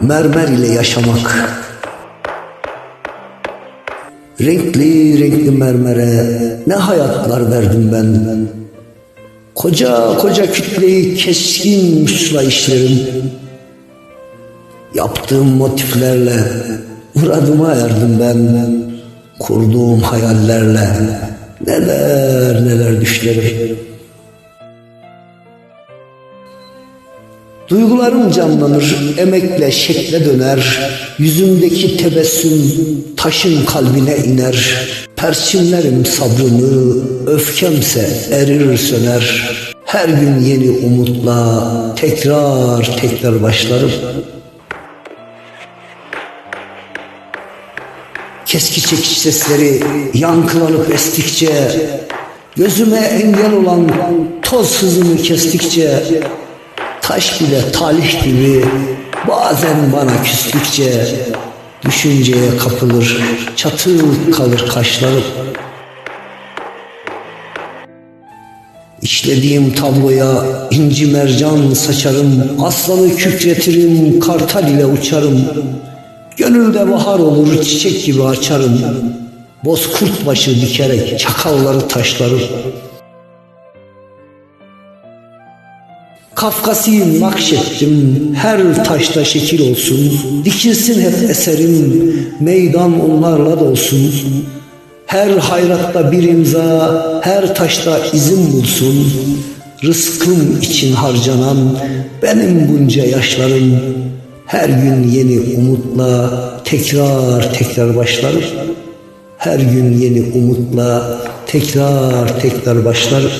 mermer ile yaşamak. Renkli renkli mermere ne hayatlar verdim ben. Koca koca kütleyi keskin işlerim. Yaptığım motiflerle muradıma erdim ben. Kurduğum hayallerle neler neler düşlerim. Duygularım canlanır, emekle şekle döner. Yüzümdeki tebessüm taşın kalbine iner. Perçinlerim sabrımı, öfkemse erir söner. Her gün yeni umutla tekrar tekrar başlarım. Keski çekiş sesleri yankılanıp estikçe Gözüme engel olan toz hızını kestikçe Taş bile talih gibi bazen bana küstükçe Düşünceye kapılır çatıl kalır kaşlarım. İşlediğim tabloya inci mercan saçarım Aslanı kükretirim kartal ile uçarım. Gönülde bahar olur çiçek gibi açarım. Bozkurt başı dikerek çakalları taşlarım Kafkasıyım nakşettim. Her taşta şekil olsun. Dikilsin hep eserim. Meydan onlarla dolsun. Her hayratta bir imza her taşta izin bulsun. Rızkım için harcanan benim bunca yaşlarım. Her gün yeni umutla tekrar tekrar başlarım Her gün yeni umutla tekrar tekrar başlarım